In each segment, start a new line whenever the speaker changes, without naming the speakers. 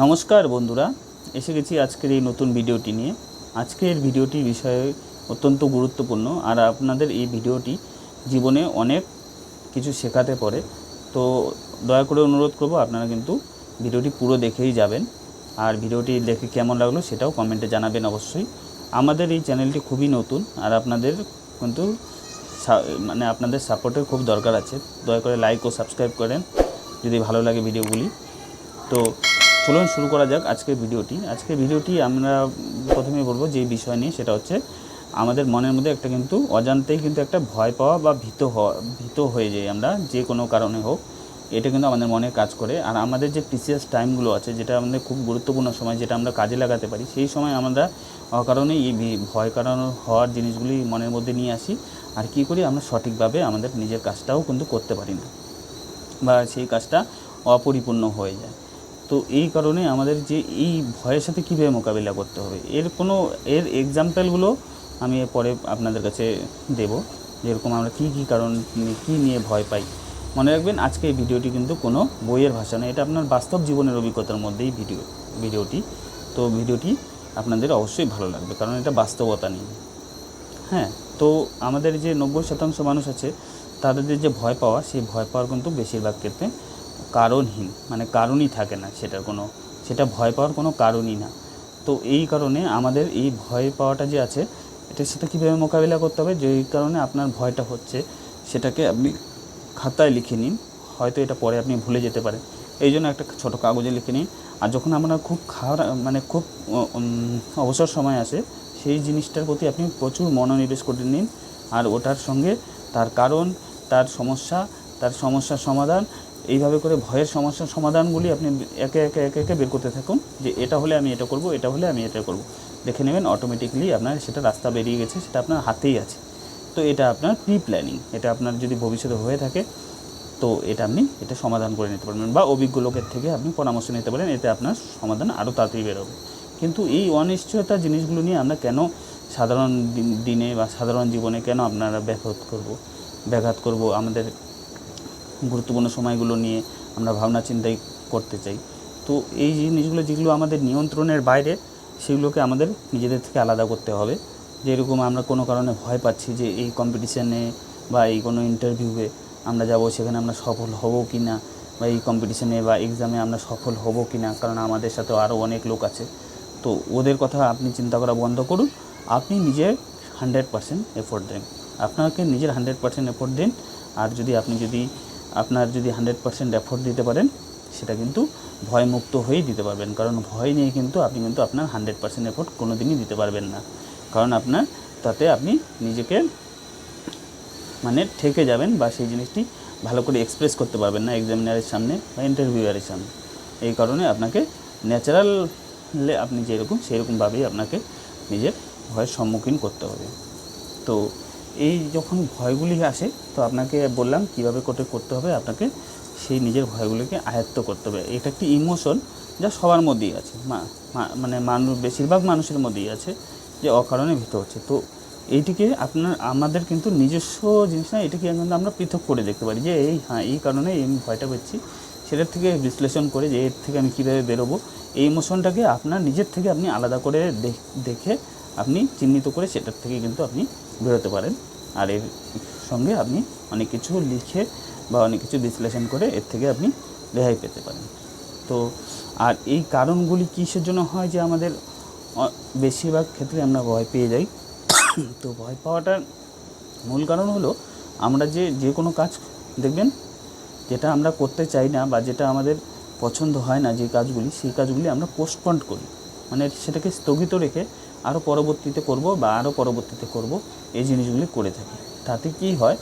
নমস্কার বন্ধুরা, এসে গেছি আজকের এই নতুন ভিডিওটি নিয়ে। আজকের ভিডিওটি বিষয়ে অত্যন্ত গুরুত্বপূর্ণ, আর আপনাদের এই ভিডিওটি জীবনে অনেক কিছু শেখাতে পারে। তো দয়া করে অনুরোধ করব, আপনারা কিন্তু ভিডিওটি পুরো দেখেই যাবেন। আর ভিডিওটি দেখে কেমন লাগল সেটাও কমেন্টে জানাবেন অবশ্যই। আমাদের এই চ্যানেলটি খুবই নতুন, আর আপনাদের কিন্তু মানে আপনাদের সাপোর্টের খুব দরকার আছে। দয়া করে লাইক ও সাবস্ক্রাইব করেন, যদি ভালো লাগে ভিডিওগুলি। তো চলুন শুরু করা যাক আজকের ভিডিওটি। আজকের ভিডিওটি আমরা প্রথমে বলব যে বিষয় নিয়ে, সেটা হচ্ছে আমাদের মনের মধ্যে একটা কিন্তু অজান্তেই কিন্তু একটা ভয় পাওয়া বা ভীত হওয়া, ভীত হয়ে যাই আমরা, যে কোনো কারণে হোক। এটা কিন্তু আমাদের মনে কাজ করে। আর আমাদের যে প্রিসিয়াস টাইমগুলো আছে, যেটা আমাদের খুব গুরুত্বপূর্ণ সময়, যেটা আমরা কাজে লাগাতে পারি, সেই সময় আমরা অকারণে এই ভয় কারণ হওয়ার জিনিসগুলি মনের মধ্যে নিয়ে আসি। আর কী করি, আমরা সঠিকভাবে আমাদের নিজের কাজটাও কিন্তু করতে পারি না বা সেই কাজটা অপরিপূর্ণ হয়ে যায়। তো এই কারণে আমাদের যে এই ভয়ের সাথে কীভাবে মোকাবিলা করতে হবে, এর কোনো, এর এক্সাম্পলগুলো আমি পরে আপনাদের কাছে দেব যেরকম আমরা কী কী কারণ কী নিয়ে ভয় পাই। মনে রাখবেন আজকে এই ভিডিওটি কিন্তু কোনো বইয়ের ভাষা নয়, এটা আপনার বাস্তব জীবনের অভিজ্ঞতার মধ্যেই ভিডিও, ভিডিওটি। তো ভিডিওটি আপনাদের অবশ্যই ভালো লাগবে, কারণ এটা বাস্তবতা নিয়ে। হ্যাঁ তো আমাদের যে নব্বই শতাংশ মানুষ আছে, তাদের যে ভয় পাওয়া, সেই ভয় পাওয়ার কিন্তু বেশিরভাগ ক্ষেত্রে কারণহীন মানে কারণই থাকে না সেটার কোনো, সেটা ভয় পাওয়ার কোনো কারণই না। তো এই কারণে আমাদের এই ভয় পাওয়াটা যে আছে, এটার সাথে কীভাবে মোকাবিলা করতে হবে যেই কারণে আপনার ভয়টা হচ্ছে, সেটাকে আপনি খাতায় লিখে নিন। হয়তো এটা পরে আপনি ভুলে যেতে পারেন। এই জন্য একটা ছোটো কাগজে লিখে নিন। আর যখন আপনার খুব খারাপ মানে খুব অবসর সময় আসে, সেই জিনিসটার প্রতি আপনি প্রচুর মনোনিবেশ করে নিন। আর ওটার সঙ্গে তার কারণ, তার সমস্যা, তার সমস্যার সমাধান এইভাবে করে ভয়ের সমস্যার সমাধানগুলি আপনি একে একে একে একে বের করতে থাকুন যে এটা হলে আমি এটা করব, এটা হলে আমি এটা করব। দেখে নেবেন অটোমেটিকলি আপনার সেটা রাস্তা বেরিয়ে গেছে, সেটা আপনার হাতেই আছে। তো এটা আপনার প্রি প্ল্যানিং এটা আপনার যদি ভবিষ্যতে হয়ে থাকে, তো এটা আপনি এটা সমাধান করে নিতে পারবেন বা অভিজ্ঞ লোকের থেকে আপনি পরামর্শ নিতে পারেন, এতে আপনার সমাধান আরও তাড়াতাড়ি বেরোবে কিন্তু এই অনিশ্চয়তা জিনিসগুলো নিয়ে আমরা কেন সাধারণ দিন- বা সাধারণ জীবনে কেন আপনারা ব্যাঘাত করব? ব্যাঘাত করব? আমাদের গুরুত্বপূর্ণ সময়গুলো নিয়ে আমরা ভাবনা চিন্তাই করতে চাই। তো এই জিনিসগুলো যেগুলো আমাদের নিয়ন্ত্রণের বাইরে, সেগুলোকে আমাদের নিজেদের থেকে আলাদা করতে হবে। যেরকম আমরা কোনো কারণে ভয় পাচ্ছি যে এই কম্পিটিশানে বা এই কোনো ইন্টারভিউয়ে আমরা যাব, সেখানে আমরা সফল হব কি না বা এই কম্পিটিশানে বা এক্সামে আমরা সফল হব কি না কারণ আমাদের সাথে আরও অনেক লোক আছে। তো ওদের কথা আপনি চিন্তা করা বন্ধ করুন। আপনি নিজের হান্ড্রেড পার্সেন্ট এফোর্ট দেন। আপনাকে নিজের হান্ড্রেড পার্সেন্ট এফোর্ট দিন। আর যদি আপনি যদি আপনার যদি হান্ড্রেড পার্সেন্ট এফোর্ট দিতে পারেন, সেটা কিন্তু ভয়মুক্ত হয়েই দিতে পারবেন। কারণ ভয় নিয়ে কিন্তু আপনি কিন্তু আপনার হান্ড্রেড পার্সেন্ট এফোর্ট কোনো দিনই দিতে পারবেন না। কারণ আপনার তাতে আপনি নিজেকে মানে ঠেকে যাবেন বা সেই জিনিসটি ভালো করে এক্সপ্রেস করতে পারবেন না এক্সামিনারের সামনে বা ইন্টারভিউয়ারের সামনে। এই কারণে আপনাকে ন্যাচারালে আপনি যেরকম, সেরকমভাবেই আপনাকে নিজের ভয়ের সম্মুখীন করতে হবে। তো এই যখন ভয়গুলি আসে, তো আপনাকে বললাম কীভাবে করে করতে হবে, আপনাকে সেই নিজের ভয়গুলিকে আয়ত্ত করতে হবে। এটা একটি ইমোশন যা সবার মধ্যেই আছে। মানে মানুষ বেশিরভাগ মানুষের মধ্যেই আছে যে অকারণে ভীত হচ্ছে। তো এইটিকে আপনার, আমাদের কিন্তু নিজস্ব জিনিস না, এটাকে কিন্তু আমরা পৃথক করে দেখতে পারি যে এই হ্যাঁ এই কারণে এই ভয়টা পাচ্ছি সেটার থেকে বিশ্লেষণ করে যে এর থেকে আমি কীভাবে বেরোবো, এই ইমোশনটাকে আপনার নিজের থেকে আপনি আলাদা করে দেখে আপনি চিহ্নিত করে সেটার থেকে কিন্তু আপনি বেরোতে পারেন। আর এর সঙ্গে আপনি অনেক কিছু লিখে বা অনেক কিছু বিশ্লেষণ করে এর থেকে আপনি রেহাই পেতে পারেন। তো আর এই কারণগুলি কিসের জন্য হয় যে আমাদের বেশিরভাগ ক্ষেত্রে আমরা ভয় পেয়ে যাই। তো ভয় পাওয়াটার মূল কারণ হলো আমরা যে যে কোনো কাজ দেখবেন, যেটা আমরা করতে চাই না বা যেটা আমাদের পছন্দ হয় না যে কাজগুলি, সেই কাজগুলি আমরা পোস্টপন্ড করি। মানে সেটাকে স্থগিত রেখে আরও পরবর্তীতে করব বা আরও পরবর্তীতে করব এই জিনিসগুলি করে থাকি। তাতে কি হয়,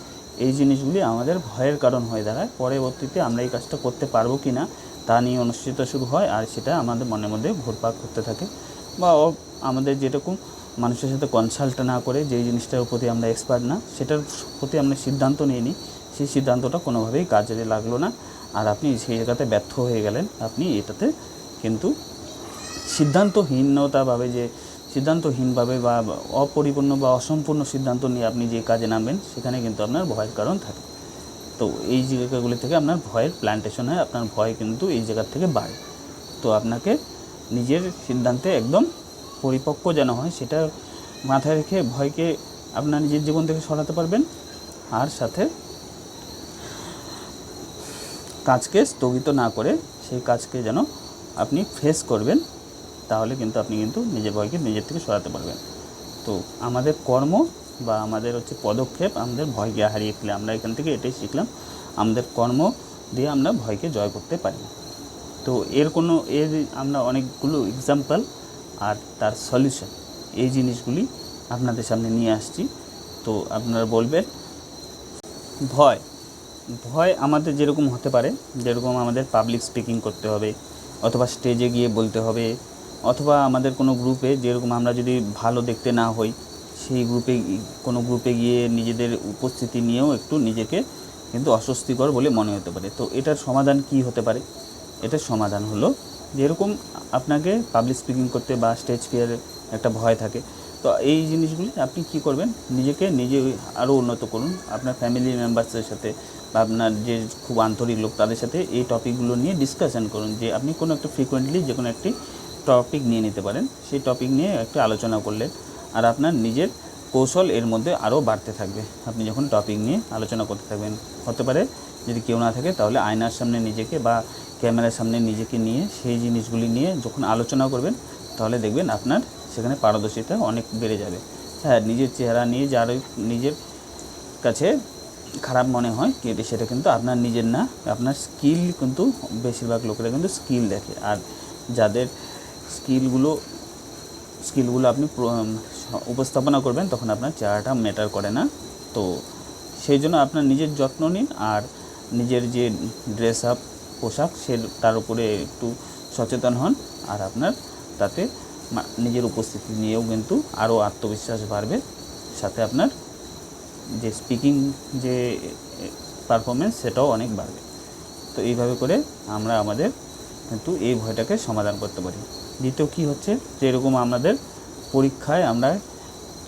এই জিনিসগুলি আমাদের ভয়ের কারণ হয়ে দাঁড়ায়। পরবর্তীতে আমরা এই কাজটা করতে পারব কি না তা নিয়ে অনিশ্চয়তা শুরু হয় আর সেটা আমাদের মনের মধ্যে ঘুরপাক করতে থাকে বা আমাদের যেরকম মানুষের সাথে কনসাল্ট না করে যেই জিনিসটার প্রতি আমরা এক্সপার্ট না, সেটার প্রতি আমরা সিদ্ধান্ত নিয়ে নিই সেই সিদ্ধান্তটা কোনোভাবেই কাজে লাগল না। আর আপনি সেই জায়গাতে ব্যর্থ হয়ে গেলেন। আপনি এটাতে কিন্তু সিদ্ধান্তহীনতাভাবে যে সিদ্ধান্তহীনভাবে বা অপরিপূর্ণ বা অসম্পূর্ণ সিদ্ধান্ত নিয়ে আপনি যে কাজে নামবেন, সেখানে কিন্তু আপনার ভয়ের কারণ থাকে। তো এই জায়গাগুলি থেকে আপনার ভয়ের প্ল্যান্টেশন হয়, আপনার ভয় কিন্তু এই জায়গার থেকে বাড়ে। তো আপনাকে নিজের সিদ্ধান্তে একদম পরিপক্ক যেন হয়, সেটা মাথায় রেখে ভয়কে আপনার নিজের জীবন থেকে সরাতে পারবেন। আর সাথে কাজকে স্থগিত না করে সেই কাজকে যেন আপনি ফেস করবেন। তাহলে কিন্তু আপনি কিন্তু নিজের ভয়কে নিজের থেকে সরাতে পারবেন। তো আমাদের কর্ম বা আমাদের হচ্ছে পদক্ষেপ আমাদের ভয়কে হারিয়ে ফেলে। আমরা এখান থেকে এটাই শিখলাম, আমাদের কর্ম দিয়ে আমরা ভয়কে জয় করতে পারি। তো এর কোনো, এর আমরা অনেকগুলো এক্সাম্পল আর তার সলিউশন এই জিনিসগুলি আপনাদের সামনে নিয়ে আসছি। তো আপনারা বলবেন, ভয় ভয় আমাদের যেরকম হতে পারে, যেরকম আমাদের পাবলিক স্পিকিং করতে হবে, অথবা স্টেজে গিয়ে বলতে হবে অথবা আমাদের কোনো গ্রুপে যেরকম আমরা যদি ভালো দেখতে না হই, সেই গ্রুপে কোনো গ্রুপে গিয়ে নিজেদের উপস্থিতি নিয়েও একটু নিজেকে কিন্তু অস্বস্তিকর বলে মনে হতে পারে। তো এটার সমাধান কি হতে পারে? এটার সমাধান হলো যেরকম আপনাকে পাবলিক স্পিকিং করতে বা স্টেজ ফিয়ারে একটা ভয় থাকে, তো এই জিনিসগুলি আপনি কি করবেন? নিজেকে নিজে আরও উন্নত করুন। আপনার ফ্যামিলি মেম্বার্সদের সাথে বা আপনার যে খুব আন্তরিক লোক, তাদের সাথে এই টপিকগুলো নিয়ে ডিসকাশন করুন যে আপনি কোনো একটা ফ্রিকোয়েন্টলি যে কোনো একটি টপিক নিয়ে নিতে পারেন। সেই টপিক নিয়ে একটু আলোচনা করলেন আর আপনার নিজের কৌশল এর মধ্যে আরও বাড়তে থাকবে। আপনি যখন টপিক নিয়ে আলোচনা করতে থাকবেন, হতে পারে যদি কেউ না থাকে তাহলে আয়নার সামনে নিজেকে বা ক্যামেরার সামনে নিজেকে নিয়ে সেই জিনিসগুলি নিয়ে যখন আলোচনা করবেন, তাহলে দেখবেন আপনার সেখানে পারদর্শিতা অনেক বেড়ে যাবে। হ্যাঁ নিজের চেহারা নিয়ে যার নিজের কাছে খারাপ মনে হয়, কিন্তু সেটা কিন্তু আপনার নিজের না। আপনার স্কিল কিন্তু বেশিরভাগ লোকেরা কিন্তু স্কিল দেখে। আর যাদের স্কিলগুলো স্কিলগুলো আপনি উপস্থাপনা করবেন, তখন আপনার চেহারাটা ম্যাটার করে না। তো সেই জন্য আপনার নিজের যত্ন নিন, আর নিজের যে ড্রেস আপ পোশাক, সে তার উপরে একটু সচেতন হন, আর আপনার তাতে নিজের উপস্থিতি নিয়েও কিন্তু আরও আত্মবিশ্বাস বাড়বে। সাথে আপনার যে স্পিকিং যে পারফরমেন্স সেটাও অনেক বাড়বে। তো এইভাবে করে আমরা আমাদের কিন্তু এই ভয়টাকে সমাধান করতে পারি। দ্বিতীয় কী হচ্ছে? যে এরকম আমাদের পরীক্ষায় আমরা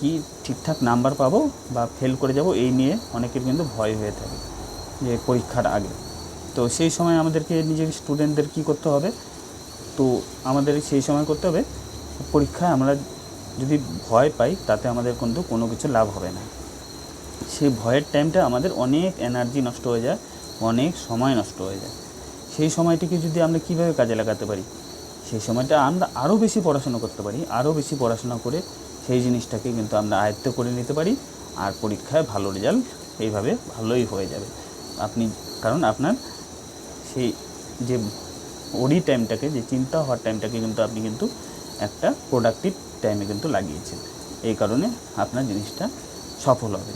কি ঠিকঠাক নাম্বার পাবো বা ফেল করে যাব এই নিয়ে অনেকের কিন্তু ভয় হয়ে থাকে যে পরীক্ষার আগে। তো সেই সময় আমাদেরকে নিজের স্টুডেন্টদের কি করতে হবে? তো আমাদের সেই সময় করতে হবে, পরীক্ষায় আমরা যদি ভয় পাই তাতে আমাদের কিন্তু কোনো কিছু লাভ হবে না। সেই ভয়ের টাইমটা আমাদের অনেক এনার্জি নষ্ট হয়ে যায়, অনেক সময় নষ্ট হয়ে যায়। সেই সময়টিকে যদি আমরা কীভাবে কাজে লাগাতে পারি? সেই সময়টা আমরা আরও বেশি পড়াশোনা করতে পারি, আরও বেশি পড়াশোনা করে সেই জিনিসটাকে কিন্তু আমরা আয়ত্ত করে নিতে পারি আর পরীক্ষায় ভালো রেজাল্ট এইভাবে ভালোই হয়ে যাবে। আপনি, কারণ আপনার সেই যে ওডি টাইমটাকে, যে চিন্তা হওয়ার টাইমটাকে কিন্তু আপনি কিন্তু একটা প্রোডাক্টিভ টাইমে কিন্তু লাগিয়েছেন। এই কারণে আপনার জিনিসটা সফল হবে।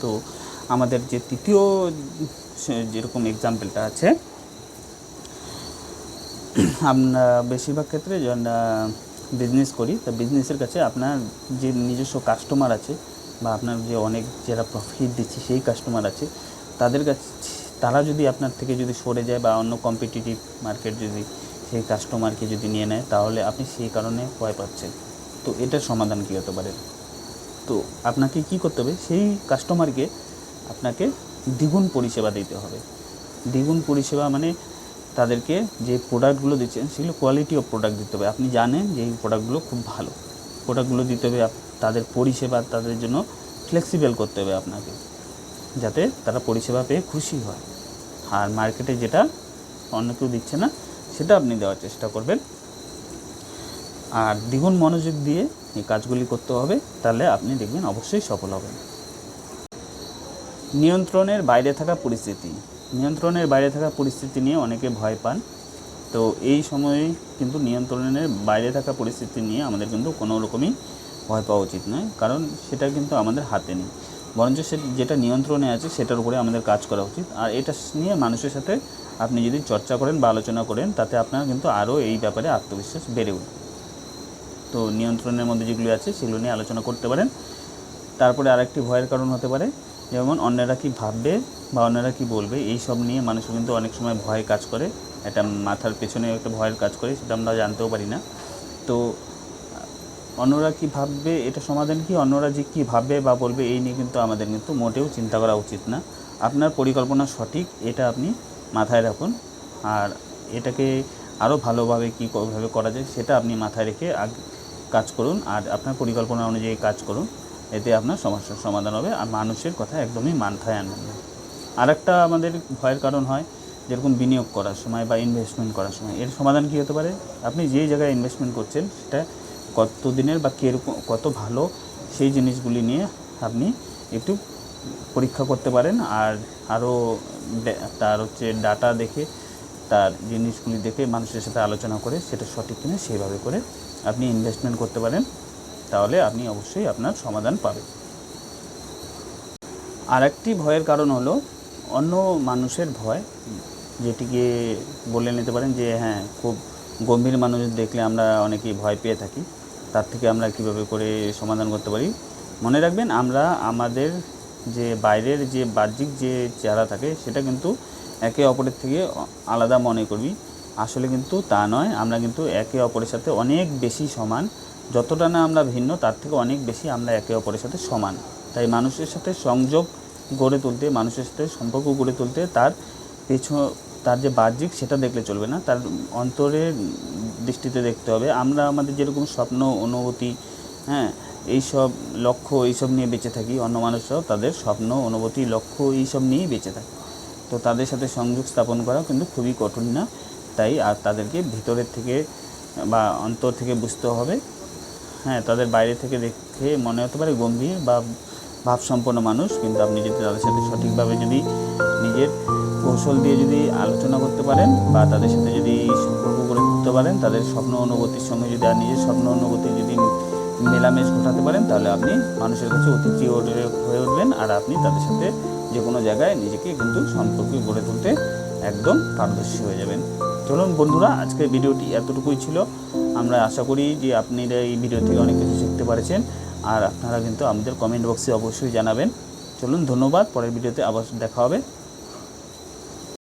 তো আমাদের যে তৃতীয় যেরকম এক্সাম্পলটা আছে আমরা বেশিরভাগ ক্ষেত্রে যখন বিজনেস করি, তা বিজনেসের কাছে আপনার যে নিজস্ব কাস্টমার আছে বা আপনার যে অনেক যারা প্রফিট দিচ্ছে সেই কাস্টমার আছে, তাদের কাছে, তারা যদি আপনার থেকে যদি সরে যায় বা অন্য কম্পিটিটিভ মার্কেট যদি সেই কাস্টমারকে যদি নিয়ে নেয়, তাহলে আপনি সেই কারণে ভয় পাচ্ছেন। তো এটার সমাধান কী হতে পারে? তো আপনাকে কি করতে হবে? সেই কাস্টমারকে আপনাকে দ্বিগুণ পরিষেবা দিতে হবে। দ্বিগুণ পরিষেবা মানে তাদেরকে যে প্রোডাক্টগুলো দিচ্ছেন, সেগুলো কোয়ালিটি অফ প্রোডাক্ট দিতে হবে। আপনি জানেন যে এই প্রোডাক্টগুলো খুব ভালো। প্রোডাক্টগুলো দিতে হবে, তাদের পরিষেবা, তাদের জন্য ফ্লেক্সিবল করতে হবে আপনাকে। যাতে তারা পরিষেবা পেয়ে খুশি হয়। আর মার্কেটে যেটা অন্য কেউ দিচ্ছে না, সেটা আপনি দেওয়ার চেষ্টা করবেন। আর দ্বিগুণ মনোযোগ দিয়ে এই কাজগুলি করতে হবে, তাহলে আপনি দেখবেন অবশ্যই সফল হবেন। নিয়ন্ত্রণের বাইরে থাকা পরিস্থিতি। নিয়ন্ত্রণের বাইরে থাকা পরিস্থিতি নিয়ে অনেকে ভয় পান। তো এই সময়ে কিন্তু নিয়ন্ত্রণের বাইরে থাকা পরিস্থিতি নিয়ে আমাদের কিন্তু কোনো রকমই ভয় পাওয়া উচিত নয়, কারণ সেটা কিন্তু আমাদের হাতে নেই। বরঞ্চ সে যেটা নিয়ন্ত্রণে আছে সেটার উপরে আমাদের কাজ করা উচিত। আর এটা নিয়ে মানুষের সাথে আপনি যদি চর্চা করেন বা আলোচনা করেন, তাতে আপনার কিন্তু আরও এই ব্যাপারে আত্মবিশ্বাস বেড়ে উঠবে। তো নিয়ন্ত্রণের মধ্যে যেগুলি আছে সেগুলো নিয়ে আলোচনা করতে পারেন। তারপরে আরেকটি ভয়ের কারণ হতে পারে। যেমন অন্যরা কি ভাববে বা অন্যরা কি বলবে, এই সব নিয়ে মানুষের কিন্তু অনেক সময় ভয় কাজ করে। একটা মাথার পেছনে একটা ভয়ের কাজ করে, সেটা আমরা জানতেও পারি না। তো, অন্যরা কি ভাববে, এটা সমাধান কি? অন্যরা যে কী ভাববে বা বলবে, এই নিয়ে কিন্তু আমাদের কিন্তু মোটেও চিন্তা করা উচিত না। আপনার পরিকল্পনা সঠিক, এটা আপনি মাথায় রাখুন। আর এটাকে আরও ভালোভাবে কীভাবে করা যায়, সেটা আপনি মাথায় রেখে কাজ করুন। আর আপনার পরিকল্পনা অনুযায়ী কাজ করুন। এতে আপনার সমস্যার সমাধান হবে আর মানুষের কথা একদমই মাথায় আনবেন না। আরেকটা আমাদের ভয়ের কারণ হয় যেরকম বিনিয়োগ করার সময় বা ইনভেস্টমেন্ট করার সময়। এর সমাধান কী হতে পারে? আপনি যেই জায়গায় ইনভেস্টমেন্ট করছেন, সেটা কত দিনের বা কীরকম, কত ভালো সেই জিনিসগুলি নিয়ে আপনি একটু পরীক্ষা করতে পারেন আর আরও তার হচ্ছে ডাটা দেখে, তার জিনিসগুলি দেখে মানুষের সাথে আলোচনা করে সেটা সঠিক কিনা সেইভাবে করে আপনি ইনভেস্টমেন্ট করতে পারেন। তাহলে আপনি অবশ্যই আপনার সমাধান পাবেন। আরেকটি ভয়ের কারণ হলো, অন্য মানুষের ভয়, যেটিকে বলে নিতে পারেন যে হ্যাঁ খুব গম্ভীর মানুষ দেখলে আমরা অনেকেই ভয় পেয়ে থাকি, তার থেকে আমরা কীভাবে করে সমাধান করতে পারি? মনে রাখবেন, আমরা আমাদের যে বাইরের যে বাহ্যিক যে চেহারা থাকে, সেটা কিন্তু একে অপরের থেকে আলাদা মনে করবি আসলে কিন্তু তা নয়, আমরা কিন্তু একে অপরের সাথে অনেক বেশি সমান। যতটা না আমরা ভিন্ন, তার থেকে অনেক বেশি আমরা একে অপরের সাথে সমান। তাই মানুষের সাথে সংযোগ গড়ে তুলতে, মানুষের সাথে সম্পর্ক গড়ে তুলতে তার পেছন তার যে বাহ্যিক সেটা দেখলে চলবে না। তার অন্তরের দৃষ্টিতে দেখতে হবে। আমরা আমাদের যেরকম স্বপ্ন, অনুভূতি হ্যাঁ এইসব লক্ষ্য, এইসব নিয়ে বেঁচে থাকি, অন্য মানুষরাও তাদের স্বপ্ন, অনুভূতি, লক্ষ্য, এইসব নিয়েই বেঁচে থাকে। তো তাদের সাথে সংযোগ স্থাপন করা কিন্তু খুবই কঠিন না। তাই আর তাদেরকে ভিতরের থেকে বা অন্তর থেকে বুঝতে হবে। হ্যাঁ তাদের বাইরে থেকে দেখে মনে হতে পারে গম্ভীর বা ভাবসম্পন্ন মানুষ, কিন্তু আপনি যদি তাদের সাথে সঠিকভাবে যদি নিজের কৌশল দিয়ে যদি আলোচনা করতে পারেন বা তাদের সাথে যদি সম্পর্ক গড়ে তুলতে পারেন, তাদের স্বপ্ন অনুভূতির সঙ্গে যদি আর নিজের স্বপ্ন অনুভূতি যদি মেলামেশ ঘটাতে পারেন, তাহলে আপনি মানুষের কাছে অতি প্রিয় হয়ে উঠবেন আর আপনি তাদের সাথে যে কোনো জায়গায় নিজেকে কিন্তু সম্পর্ক গড়ে তুলতে একদম পারদর্শী হয়ে যাবেন। চলুন বন্ধুরা, আজকের ভিডিওটি এতটুকুই ছিল। আমরা আশা করি যে আপনারা এই ভিডিও থেকে অনেক কিছু শিখতে পারছেন। আর আপনারা কিন্তু আমাদের কমেন্ট বক্সে অবশ্যই জানাবেন। চলুন, ধন্যবাদ। পরের ভিডিওতে আবার দেখা হবে।